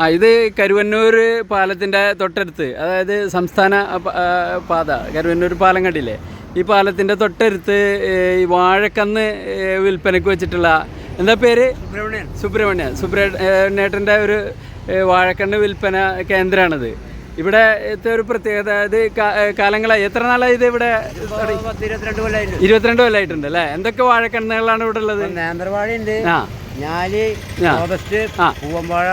ആ ഇത് കരുവന്നൂർ പാലത്തിന്റെ തൊട്ടടുത്ത് അതായത് സംസ്ഥാന പാത കരുവന്നൂർ പാലം കണ്ടില്ലേ ഈ പാലത്തിന്റെ തൊട്ടടുത്ത് ഈ വാഴക്കന്ന് വിൽപ്പനയ്ക്ക് വെച്ചിട്ടുള്ള എന്താ പേര്? സുബ്രഹ്മണ്യൻ. സുബ്രഹ്മണ്യൻ. സുബ്രഹ്മണ്യേട്ടന്റെ ഒരു വാഴക്കണ്ണ് വിൽപ്പന കേന്ദ്രമാണിത് ഇവിടെ ഒരു പ്രത്യേകത ഇത് കാലങ്ങളായി. എത്ര നാളായി ഇത് ഇവിടെ? ഇരുപത്തിരണ്ട് കൊല്ലായിട്ടുണ്ട് കൊല്ലമായിട്ടുണ്ട് അല്ലേ? എന്തൊക്കെ വാഴക്കണ്ണുകളാണ് ഇവിടെ ഉള്ളത്? നേന്ത്രവാഴയുണ്ട്. ഞാൽ. റോബസ്റ്റ് ആ. പൂവമ്പാഴ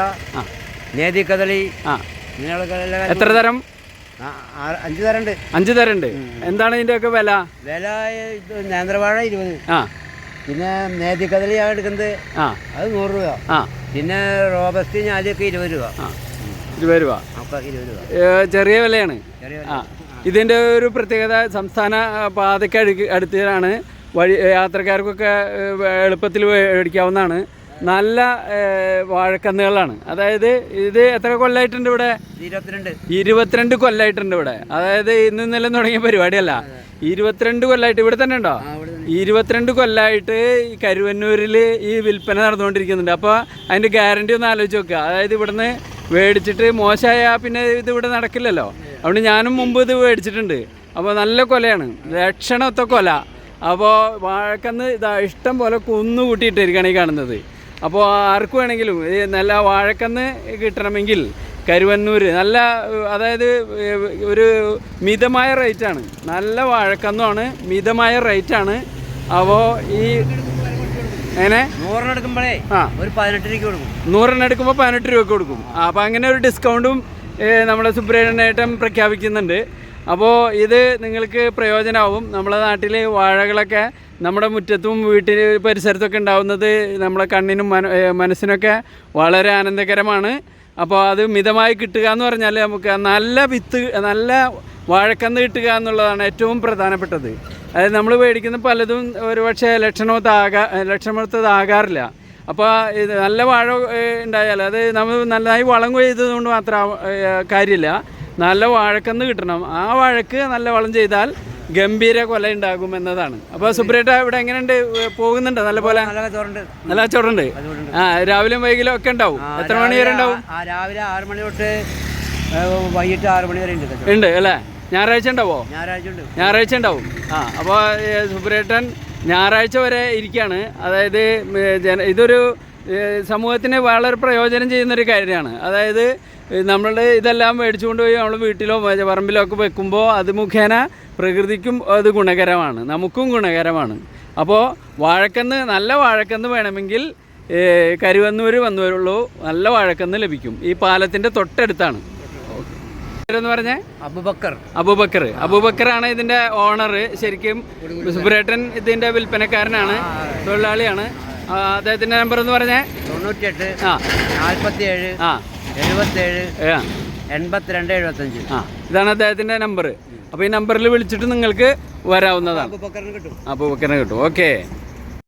ആ. കദളി ആ എത്ര തരം? ആ, ആ- അഞ്ച് തരണ്ട്. ഉണ്ട് എന്താണ് ഒക്കെ വില? വില നേന്ത്രവാഴ ഇരുപത്. ആ. പിന്നെ നേതി ഞാൻ എടുക്കുന്നത് ആ. അത് നൂറ് രൂപ. ആ. പിന്നെ റോബസ്റ്റ് ഞാലിയൊക്കെ ഇരുപത് രൂപ. ഇരുപത് രൂപ. ഇരുപത് രൂപ. ചെറിയ വിലയാണ്. ആ. ഇതിന്റെ ഒരു പ്രത്യേകത സംസ്ഥാന പാതയ്ക്ക് അടുത്താണ് വഴി യാത്രക്കാർക്കൊക്കെ എളുപ്പത്തിൽ മേടിക്കാവുന്നതാണ് നല്ല വാഴക്കന്നുകളാണ്. അതായത് ഇത് എത്ര കൊല്ലമായിട്ടുണ്ട് ഇവിടെ? ഇരുപത്തിരണ്ട്. ഇരുപത്തിരണ്ട് കൊല്ലമായിട്ടുണ്ട് ഇവിടെ. അതായത് ഇന്ന് ഇന്നലെ തുടങ്ങിയ പരിപാടിയല്ല. ഇരുപത്തിരണ്ട് കൊല്ലമായിട്ട് ഇവിടെ തന്നെ ഉണ്ടോ? ഇരുപത്തിരണ്ട് കൊല്ലമായിട്ട് ഈ കരുവന്നൂരിൽ ഈ വിൽപ്പന നടന്നുകൊണ്ടിരിക്കുന്നുണ്ട്. അപ്പോൾ അതിന്റെ ഗ്യാരണ്ടി ഒന്ന് ആലോചിച്ച് നോക്കുക അതായത് ഇവിടുന്ന് മേടിച്ചിട്ട് മോശമായ പിന്നെ ഇത് ഇവിടെ നടക്കില്ലല്ലോ. അതുകൊണ്ട് ഞാനും മുമ്പ് ഇത് മേടിച്ചിട്ടുണ്ട്. അപ്പോൾ നല്ല കൊലയാണ്. ലക്ഷണത്തെ കൊല. അപ്പോൾ വാഴക്കന്ന് ഇതാ ഇഷ്ടം പോലെ കുന്നു കൂട്ടിയിട്ടിരിക്കുകയാണ് ഈ കാണുന്നത്. അപ്പോൾ ആർക്ക് വേണമെങ്കിലും ഈ നല്ല വാഴക്കന്ന് കിട്ടണമെങ്കിൽ കരുവന്നൂർ നല്ല അതായത് ഒരു മിതമായ റേറ്റാണ്. നല്ല വാഴക്കന്നുമാണ് മിതമായ റേറ്റാണ്. അപ്പോൾ ഈ എങ്ങനെ? നൂറിനെടുക്കുമ്പോഴേ ആ. ഒരു പതിനെട്ട് രൂപ കൊടുക്കും. നൂറെണ്ണം എടുക്കുമ്പോൾ പതിനെട്ട് രൂപയ്ക്ക് കൊടുക്കും. അപ്പോൾ അങ്ങനെ ഒരു ഡിസ്കൗണ്ടും നമ്മുടെ സുബ്രഹ്മണ്യേട്ടൻ പ്രഖ്യാപിക്കുന്നുണ്ട്. അപ്പോൾ ഇത് നിങ്ങൾക്ക് പ്രയോജനമാവും നമ്മുടെ നാട്ടിൽ വാഴകളൊക്കെ നമ്മുടെ മുറ്റത്തും വീട്ടിൽ പരിസരത്തൊക്കെ ഉണ്ടാവുന്നത് നമ്മളെ കണ്ണിനും മന മനസ്സിനൊക്കെ വളരെ ആനന്ദകരമാണ്. അപ്പോൾ അത് മിതമായി കിട്ടുക എന്ന് പറഞ്ഞാൽ നമുക്ക് നല്ല വിത്ത് നല്ല വാഴക്കന്ന് കിട്ടുക എന്നുള്ളതാണ് ഏറ്റവും പ്രധാനപ്പെട്ടത്. അതായത് നമ്മൾ മേടിക്കുന്ന പലതും ഒരുപക്ഷെ ലക്ഷണമൊത്താകാ ലക്ഷണമൊത്തതാകാറില്ല അപ്പോൾ ഇത് നല്ല വാഴ ഉണ്ടായാൽ അത് നമ്മൾ നല്ലതായി വളം കൊയ്തതുകൊണ്ട് മാത്രം കാര്യമില്ല. നല്ല വാഴക്കന്ന് കിട്ടണം. ആ വാഴക്ക് നല്ല വളം ചെയ്താൽ ഗംഭീര കൊല ഉണ്ടാകും എന്നതാണ്. അപ്പോൾ സുബ്രേട്ട ഇവിടെ എങ്ങനെയുണ്ട്? പോകുന്നുണ്ട്? നല്ല പോലെ? നല്ല കച്ചവടമുണ്ട് ആ രാവിലെയും വൈകിലും ഒക്കെ ഉണ്ടാവും. എത്ര മണി വരെ ഉണ്ടാവും? രാവിലെ ആറ് മണി തൊട്ട് വൈകിട്ട് ആറ് മണി വരെ ഉണ്ട് ഉണ്ട് അല്ലേ? ഞായറാഴ്ച ഉണ്ടാവോ? ഞായറാഴ്ച ഉണ്ട്. ഞായറാഴ്ച ഉണ്ടാവും. ആ അപ്പോൾ സുബ്രേട്ടൻ ഞായറാഴ്ച വരെ ഇരിക്കുകയാണ് അതായത് ഇതൊരു സമൂഹത്തിന് വളരെ പ്രയോജനം ചെയ്യുന്നൊരു കാര്യമാണ്. അതായത് നമ്മൾ ഇതെല്ലാം മേടിച്ചുകൊണ്ട് പോയി നമ്മൾ വീട്ടിലോ പറമ്പിലോ ഒക്കെ വെക്കുമ്പോൾ അത് മുഖേന പ്രകൃതിക്കും അത് ഗുണകരമാണ്. നമുക്കും ഗുണകരമാണ്. അപ്പോൾ വാഴക്കന്ന് നല്ല വാഴക്കന്ന് വേണമെങ്കിൽ കരുവന്നൂര് കരുവന്നൂർ വന്നവരുള്ളൂ. നല്ല വാഴക്കന്ന് ലഭിക്കും. ഈ പാലത്തിന്റെ തൊട്ടടുത്താണ്. എന്ന് പറഞ്ഞേ? അബുബക്കർ. ആണ് അബൂബക്കറാണ് ഇതിന്റെ ഓണർ ശരിക്കും സുബ്രേട്ടൻ ഇതിന്റെ വിൽപ്പനക്കാരനാണ്. തൊഴിലാളിയാണ്. അദ്ദേഹത്തിന്റെ നമ്പർ എന്ന് പറഞ്ഞേ. തൊണ്ണൂറ്റിയെട്ട് ആ. നാൽപ്പത്തി ഏഴ് ആ. എഴുപത്തേഴ് ആ, എൺപത്തിരണ്ട് എഴുപത്തഞ്ച് ആ ഇതാണ് അദ്ദേഹത്തിന്റെ നമ്പർ അപ്പോൾ ഈ നമ്പറിൽ വിളിച്ചിട്ട് നിങ്ങൾക്ക് വരാവുന്നതാണ്. അപ്പൊ അബൂബക്കറിനെ കിട്ടും. ഓക്കെ